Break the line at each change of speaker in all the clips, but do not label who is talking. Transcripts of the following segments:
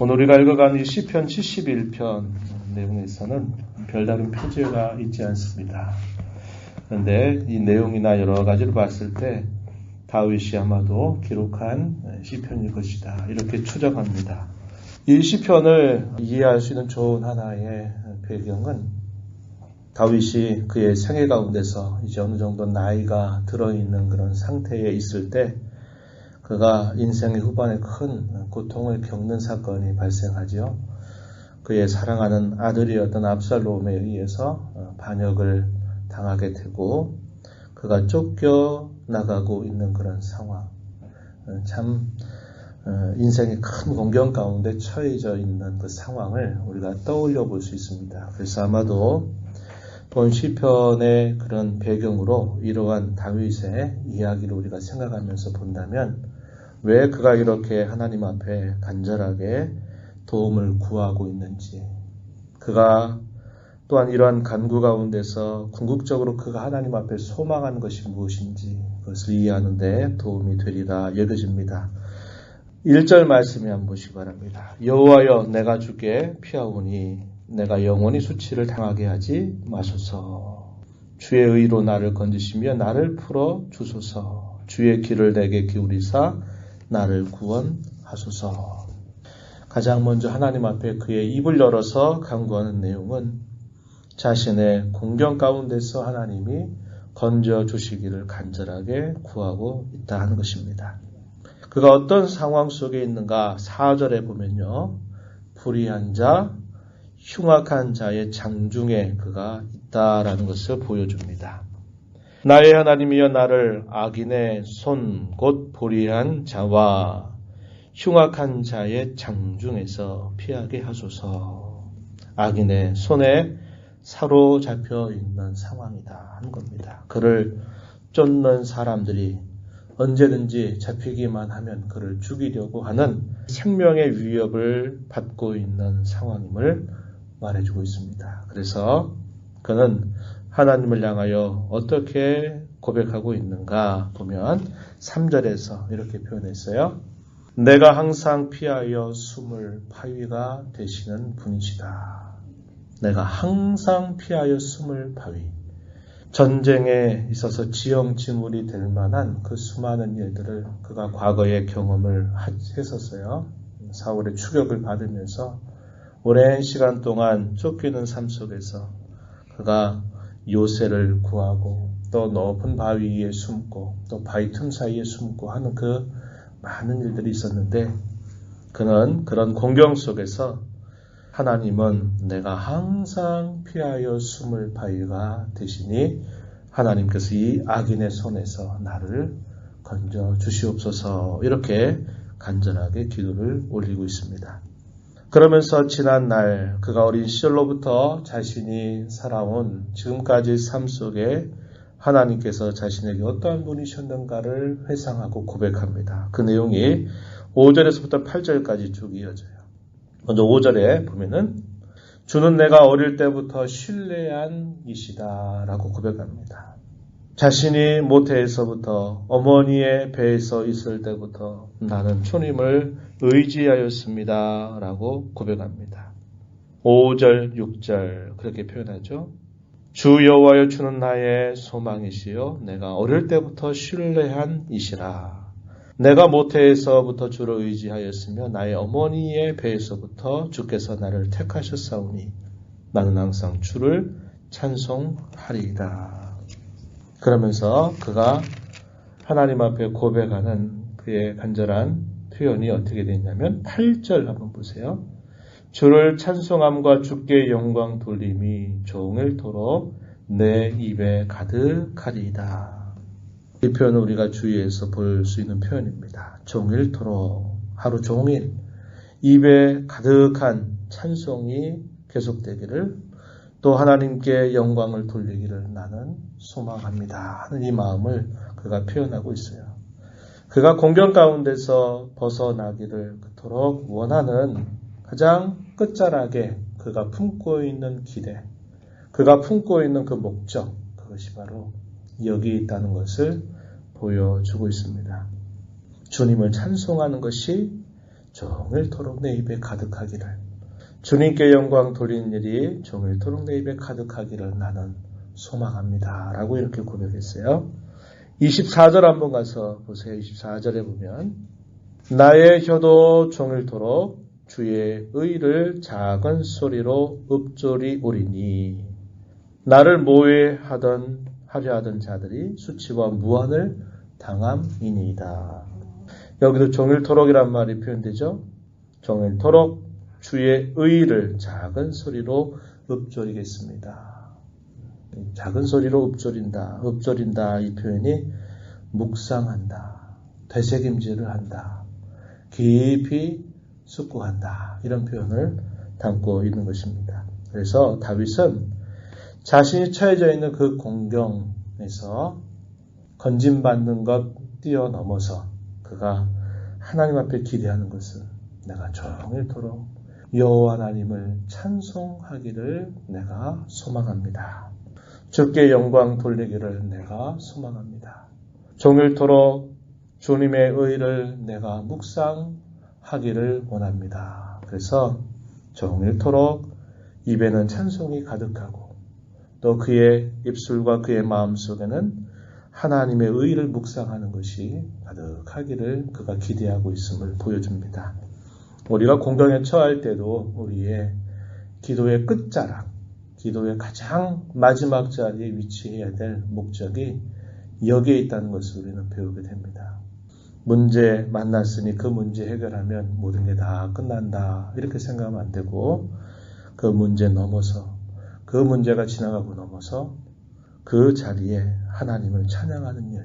오늘 우리가 읽어가는 이 시편 71편 내용에서는 별다른 표제가 있지 않습니다. 그런데 이 내용이나 여러 가지를 봤을 때 다윗이 아마도 기록한 시편일 것이다. 이렇게 추정합니다. 이 시편을 이해할 수 있는 좋은 하나의 배경은 다윗이 그의 생애 가운데서 이제 어느 정도 나이가 들어있는 그런 상태에 있을 때 그가 인생의 후반에 큰 고통을 겪는 사건이 발생하지요. 그의 사랑하는 아들이었던 압살롬에 의해서 반역을 당하게 되고 그가 쫓겨 나가고 있는 그런 상황. 참 인생의 큰 공경 가운데 처해져 있는 그 상황을 우리가 떠올려 볼 수 있습니다. 그래서 아마도 본 시편의 그런 배경으로 이러한 다윗의 이야기를 우리가 생각하면서 본다면 왜 그가 이렇게 하나님 앞에 간절하게 도움을 구하고 있는지, 그가 또한 이러한 간구 가운데서 궁극적으로 그가 하나님 앞에 소망하는 것이 무엇인지 그것을 이해하는데 도움이 되리라 여겨집니다. 1절 말씀에 한번 보시기 바랍니다. 여호와여 내가 주께 피하오니 내가 영원히 수치를 당하게 하지 마소서. 주의 의로 나를 건지시며 나를 풀어 주소서. 주의 길을 내게 기울이사 나를 구원하소서. 가장 먼저 하나님 앞에 그의 입을 열어서 강구하는 내용은 자신의 공경 가운데서 하나님이 건져 주시기를 간절하게 구하고 있다 하는 것입니다. 그가 어떤 상황 속에 있는가 4절에 보면요. 불의한 자, 흉악한 자의 장중에 그가 있다라는 것을 보여줍니다. 나의 하나님이여 나를 악인의 손, 곧 불의한 자와 흉악한 자의 장중에서 피하게 하소서. 악인의 손에 사로잡혀 있는 상황이다 하는 겁니다. 그를 쫓는 사람들이 언제든지 잡히기만 하면 그를 죽이려고 하는 생명의 위협을 받고 있는 상황임을 말해주고 있습니다. 그래서 그는 하나님을 향하여 어떻게 고백하고 있는가 보면 3절에서 이렇게 표현했어요. 내가 항상 피하여 숨을 파위가 되시는 분이시다. 내가 항상 피하여 숨을 파위. 전쟁에 있어서 지형지물이 될 만한 그 수많은 일들을 그가 과거에 경험을 했었어요. 사울의 추격을 받으면서 오랜 시간 동안 쫓기는 삶 속에서 그가 요새를 구하고 또 높은 바위 위에 숨고 또 바위 틈 사이에 숨고 하는 그 많은 일들이 있었는데 그는 그런 공경 속에서 하나님은 내가 항상 피하여 숨을 바위가 되시니 하나님께서 이 악인의 손에서 나를 건져 주시옵소서 이렇게 간절하게 기도를 올리고 있습니다. 그러면서 지난 날 그가 어린 시절로부터 자신이 살아온 지금까지 삶 속에 하나님께서 자신에게 어떠한 분이셨는가를 회상하고 고백합니다. 그 내용이 5절에서부터 8절까지 쭉 이어져요. 먼저 5절에 보면은 주는 내가 어릴 때부터 신뢰한 이시다라고 고백합니다. 자신이 모태에서부터 어머니의 배에서 있을 때부터 나는 주님을 의지하였습니다. 라고 고백합니다. 5절, 6절 그렇게 표현하죠. 주 여호와여 주는 나의 소망이시요 내가 어릴 때부터 신뢰한 이시라. 내가 모태에서부터 주를 의지하였으며 나의 어머니의 배에서부터 주께서 나를 택하셨사오니 나는 항상 주를 찬송하리이다. 그러면서 그가 하나님 앞에 고백하는 그의 간절한 표현이 어떻게 되냐면 8절 한번 보세요. 주를 찬송함과 주께 영광 돌림이 종일토록 내 입에 가득하리이다. 이 표현은 우리가 주위에서 볼 수 있는 표현입니다. 종일토록 하루 종일 입에 가득한 찬송이 계속되기를 또 하나님께 영광을 돌리기를 나는 소망합니다. 하는 이 마음을 그가 표현하고 있어요. 그가 공경 가운데서 벗어나기를 그토록 원하는 가장 끝자락에 그가 품고 있는 기대, 그가 품고 있는 그 목적, 그것이 바로 여기 있다는 것을 보여주고 있습니다. 주님을 찬송하는 것이 종일토록 내 입에 가득하기를 주님께 영광 돌리는 일이 종일토록 내 입에 가득하기를 나는 소망합니다. 라고 이렇게 고백했어요. 24절 한번 가서 보세요. 24절에 보면 나의 혀도 종일토록 주의 의를 작은 소리로 읊조리 오리니 나를 모해하던 하려 하던 자들이 수치와 무한을 당함이니이다. 여기도 종일토록이란 말이 표현되죠. 종일토록 주의 의를 작은 소리로 읊조리겠습니다. 작은 소리로 읊조린다, 읊조린다 이 표현이 묵상한다, 되새김질을 한다, 깊이 숙고한다 이런 표현을 담고 있는 것입니다. 그래서 다윗은 자신이 처해져 있는 그 공경에서 건진받는 것 뛰어넘어서 그가 하나님 앞에 기대하는 것은 내가 종일토록 여호와 하나님을 찬송하기를 내가 소망합니다. 주께 영광 돌리기를 내가 소망합니다. 종일토록 주님의 의를 내가 묵상하기를 원합니다. 그래서 종일토록 입에는 찬송이 가득하고 또 그의 입술과 그의 마음 속에는 하나님의 의를 묵상하는 것이 가득하기를 그가 기대하고 있음을 보여줍니다. 우리가 공경에 처할 때도 우리의 기도의 끝자락, 기도의 가장 마지막 자리에 위치해야 될 목적이 여기에 있다는 것을 우리는 배우게 됩니다. 문제 만났으니 그 문제 해결하면 모든 게 다 끝난다. 이렇게 생각하면 안 되고 그 문제 넘어서 그 문제가 지나가고 넘어서 그 자리에 하나님을 찬양하는 일,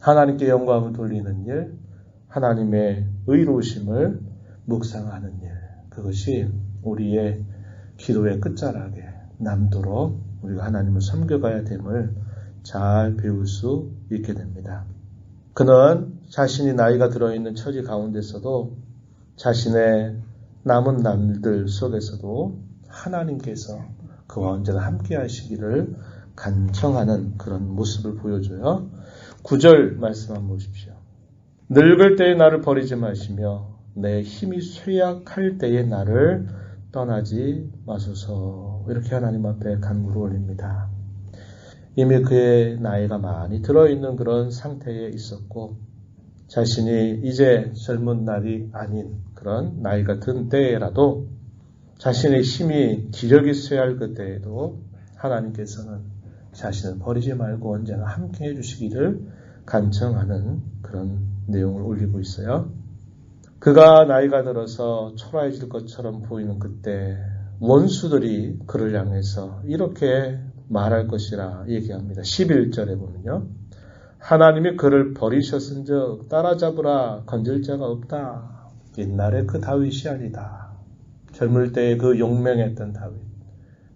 하나님께 영광을 돌리는 일, 하나님의 의로우심을 묵상하는 일, 그것이 우리의 기도의 끝자락에 남도록 우리가 하나님을 섬겨가야 됨을 잘 배울 수 있게 됩니다. 그는 자신이 나이가 들어있는 처지 가운데서도 자신의 남은 남들 속에서도 하나님께서 그와 언제나 함께 하시기를 간청하는 그런 모습을 보여줘요. 구절 말씀 한번 보십시오. 늙을 때에 나를 버리지 마시며 내 힘이 쇠약할 때에 나를 떠나지 마소서. 이렇게 하나님 앞에 간구를 올립니다. 이미 그의 나이가 많이 들어있는 그런 상태에 있었고, 자신이 이제 젊은 날이 아닌 그런 나이가 든 때라도 자신의 힘이 기력이 쇠할 그때에도 하나님께서는 자신을 버리지 말고 언제나 함께 해주시기를 간청하는 그런 내용을 올리고 있어요. 그가 나이가 들어서 초라해질 것처럼 보이는 그때 원수들이 그를 향해서 이렇게 말할 것이라 얘기합니다. 11절에 보면요. 하나님이 그를 버리셨은즉 따라잡으라 건질 자가 없다. 옛날에 그 다윗이 아니다. 젊을 때에 그 용맹했던 다윗.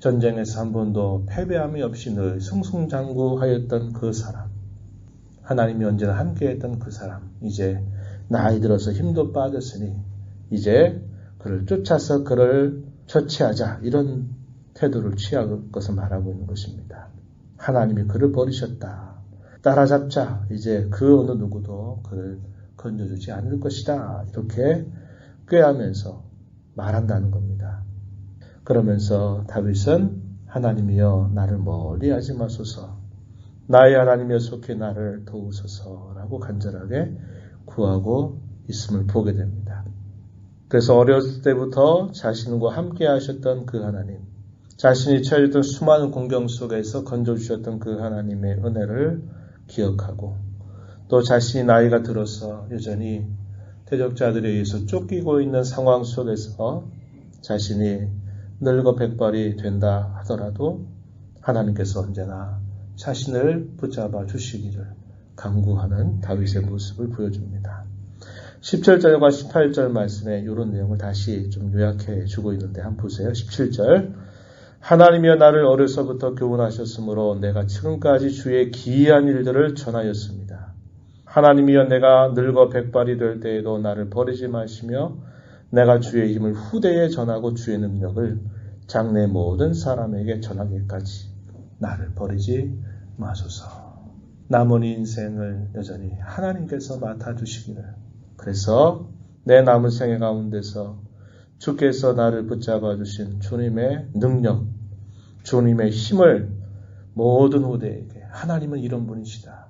전쟁에서 한 번도 패배함이 없이 늘 승승장구하였던 그 사람. 하나님이 언제나 함께했던 그 사람. 이제 나이 들어서 힘도 빠졌으니 이제 그를 쫓아서 그를 처치하자 이런 태도를 취할 것을 말하고 있는 것입니다. 하나님이 그를 버리셨다. 따라잡자. 이제 그 어느 누구도 그를 건져주지 않을 것이다. 이렇게 꾀하면서 말한다는 겁니다. 그러면서 다윗은 하나님이여 나를 멀리 하지 마소서. 나의 하나님여 속해 나를 도우소서라고 간절하게 구하고 있음을 보게 됩니다. 그래서 어렸을 때부터 자신과 함께 하셨던 그 하나님, 자신이 처해졌던 수많은 공경 속에서 건져주셨던 그 하나님의 은혜를 기억하고 또 자신이 나이가 들어서 여전히 대적자들에 의해서 쫓기고 있는 상황 속에서 자신이 늙어 백발이 된다 하더라도 하나님께서 언제나 자신을 붙잡아 주시기를 강구하는 다윗의 모습을 보여줍니다. 17절과 18절 말씀에 이런 내용을 다시 좀 요약해 주고 있는데 한번 보세요. 17절 하나님이여 나를 어려서부터 교훈하셨으므로 내가 지금까지 주의 기이한 일들을 전하였습니다. 하나님이여 내가 늙어 백발이 될 때에도 나를 버리지 마시며 내가 주의 힘을 후대에 전하고 주의 능력을 장래 모든 사람에게 전하기까지 나를 버리지 마소서. 남은 인생을 여전히 하나님께서 맡아주시기를. 그래서 내 남은 생애 가운데서 주께서 나를 붙잡아 주신 주님의 능력, 주님의 힘을 모든 후대에게 하나님은 이런 분이시다.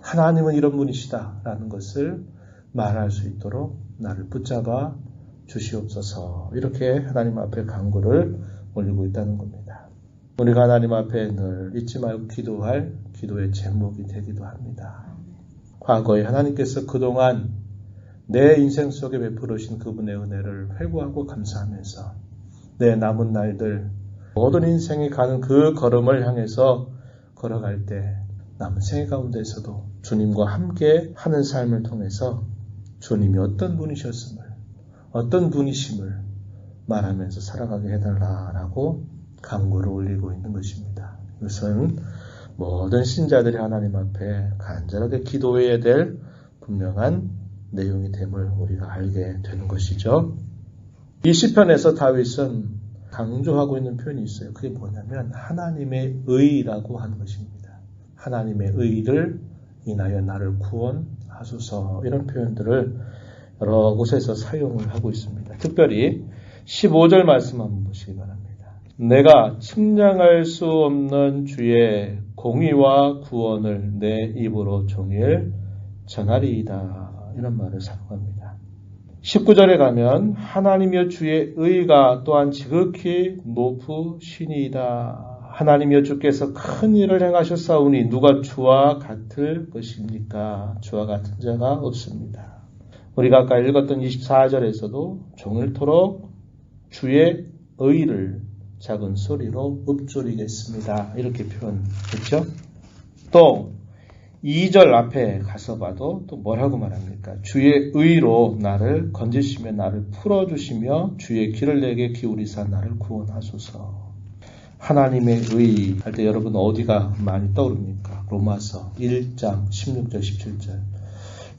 하나님은 이런 분이시다. 라는 것을 말할 수 있도록 나를 붙잡아 주시옵소서. 이렇게 하나님 앞에 간구를 올리고 있다는 겁니다. 우리가 하나님 앞에 늘 잊지 말고 기도할 기도의 제목이 되기도 합니다. 과거에 하나님께서 그동안 내 인생 속에 베풀으신 그분의 은혜를 회고하고 감사하면서 내 남은 날들 모든 인생이 가는 그 걸음을 향해서 걸어갈 때 남은 생애 가운데서도 주님과 함께 하는 삶을 통해서 주님이 어떤 분이셨음을 어떤 분이심을 말하면서 살아가게 해달라라고 강구를 올리고 있는 것입니다. 이것은 모든 신자들이 하나님 앞에 간절하게 기도해야 될 분명한 내용이 됨을 우리가 알게 되는 것이죠. 이 시편에서 다윗은 강조하고 있는 표현이 있어요. 그게 뭐냐면 하나님의 의라고 하는 것입니다. 하나님의 의를 인하여 나를 구원하소서 이런 표현들을 여러 곳에서 사용을 하고 있습니다. 특별히 15절 말씀 한번 보시기 바랍니다. 내가 측량할 수 없는 주의 공의와 구원을 내 입으로 종일 전하리이다. 이런 말을 사용합니다. 19절에 가면 하나님여 주의 의가 또한 지극히 높으시니이다. 하나님여 주께서 큰 일을 행하셨사오니 누가 주와 같을 것입니까? 주와 같은 자가 없습니다. 우리가 아까 읽었던 24절에서도 종일토록 주의 의를 작은 소리로 읊조리겠습니다. 이렇게 표현했죠. 또 2절 앞에 가서 봐도 또 뭐라고 말합니까? 주의 의로 나를 건지시며 나를 풀어주시며 주의 길을 내게 기울이사 나를 구원하소서. 하나님의 의 할 때 여러분 어디가 많이 떠오릅니까? 로마서 1장 16절 17절.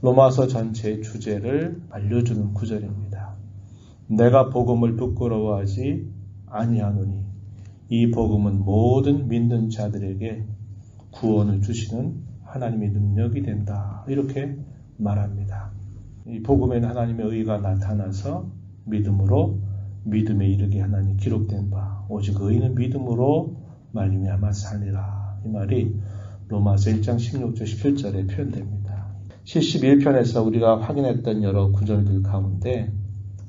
로마서 전체의 주제를 알려주는 구절입니다. 내가 복음을 부끄러워하지 아니하노니 이 복음은 모든 믿는 자들에게 구원을 주시는 하나님의 능력이 된다. 이렇게 말합니다. 이 복음에는 하나님의 의가 나타나서 믿음으로 믿음에 이르게 하나님 기록된 바 오직 의는 믿음으로 말미암아 살리라. 이 말이 로마서 1장 16절 17절에 표현됩니다. 71편에서 우리가 확인했던 여러 구절들 가운데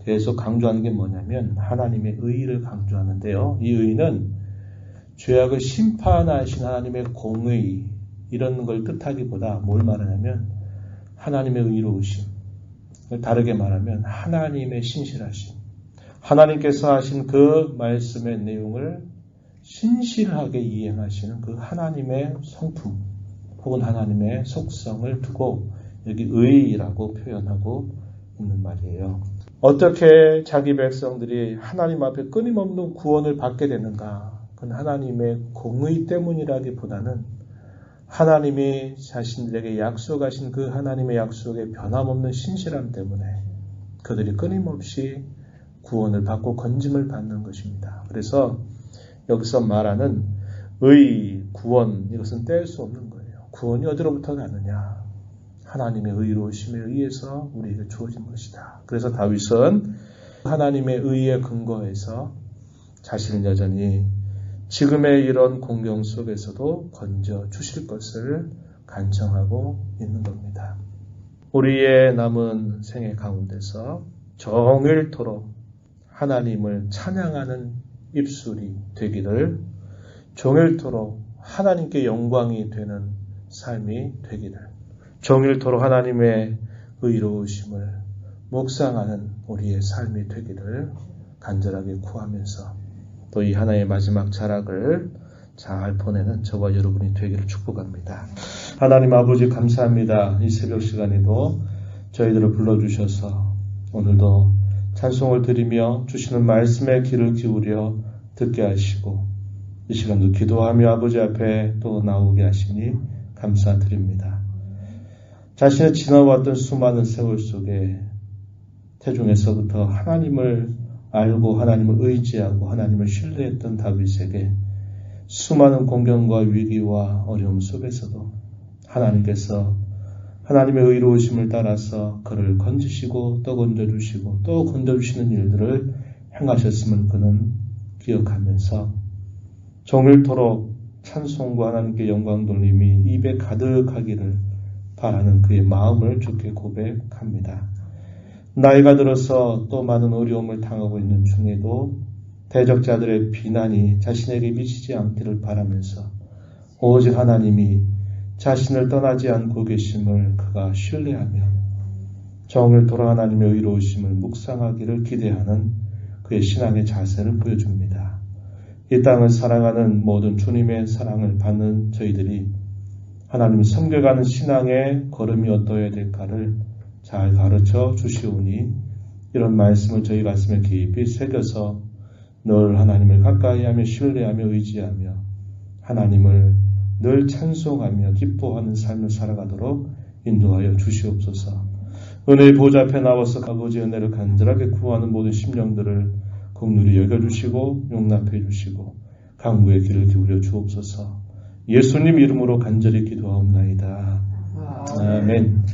계속 강조하는 게 뭐냐면 하나님의 의를 강조하는데요. 이 의는 죄악을 심판하신 하나님의 공의 이런 걸 뜻하기보다 뭘 말하냐면 하나님의 의로우심. 다르게 말하면 하나님의 신실하심. 하나님께서 하신 그 말씀의 내용을 신실하게 이행하시는 그 하나님의 성품 혹은 하나님의 속성을 두고 여기 의라고 표현하고 있는 말이에요. 어떻게 자기 백성들이 하나님 앞에 끊임없는 구원을 받게 되는가? 그건 하나님의 공의 때문이라기보다는 하나님이 자신들에게 약속하신 그 하나님의 약속의 변함없는 신실함 때문에 그들이 끊임없이 구원을 받고 건짐을 받는 것입니다. 그래서 여기서 말하는 의, 구원, 이것은 뗄 수 없는 거예요. 구원이 어디로부터 가느냐? 하나님의 의로우심에 의해서 우리에게 주어진 것이다. 그래서 다윗은 하나님의 의에 근거해서 자신을 여전히 지금의 이런 공경 속에서도 건져 주실 것을 간청하고 있는 겁니다. 우리의 남은 생애 가운데서 정일토록 하나님을 찬양하는 입술이 되기를 종일토록 하나님께 영광이 되는 삶이 되기를 정일토록 하나님의 의로우심을 묵상하는 우리의 삶이 되기를 간절하게 구하면서 또 이 하나의 마지막 자락을 잘 보내는 저와 여러분이 되기를 축복합니다. 하나님 아버지 감사합니다. 이 새벽 시간에도 저희들을 불러주셔서 오늘도 찬송을 드리며 주시는 말씀에 귀를 기울여 듣게 하시고 이 시간도 기도하며 아버지 앞에 또 나오게 하시니 감사드립니다. 자신의 지나왔던 수많은 세월 속에 태중에서부터 하나님을 알고 하나님을 의지하고 하나님을 신뢰했던 다윗에게 수많은 공경과 위기와 어려움 속에서도 하나님께서 하나님의 의로우심을 따라서 그를 건지시고 또 건져주시고 또 건져주시는 일들을 행하셨음을 그는 기억하면서 정일토록 찬송과 하나님께 영광 돌림이 입에 가득하기를 바라는 그의 마음을 주께 고백합니다. 나이가 들어서 또 많은 어려움을 당하고 있는 중에도 대적자들의 비난이 자신에게 미치지 않기를 바라면서 오직 하나님이 자신을 떠나지 않고 계심을 그가 신뢰하며 정을 돌아 하나님의 의로우심을 묵상하기를 기대하는 그의 신앙의 자세를 보여줍니다. 이 땅을 사랑하는 모든 주님의 사랑을 받는 저희들이 하나님을 섬겨가는 신앙의 걸음이 어떠해야 될까를 잘 가르쳐 주시오니 이런 말씀을 저희 가슴에 깊이 새겨서 늘 하나님을 가까이 하며 신뢰하며 의지하며 하나님을 늘 찬송하며 기뻐하는 삶을 살아가도록 인도하여 주시옵소서. 은혜의 보좌 앞에 나와서 아버지 은혜를 간절하게 구하는 모든 심령들을 긍휼히 여겨주시고 용납해 주시고 강구의 길을 기울여 주옵소서. 예수님 이름으로 간절히 기도하옵나이다. 아멘.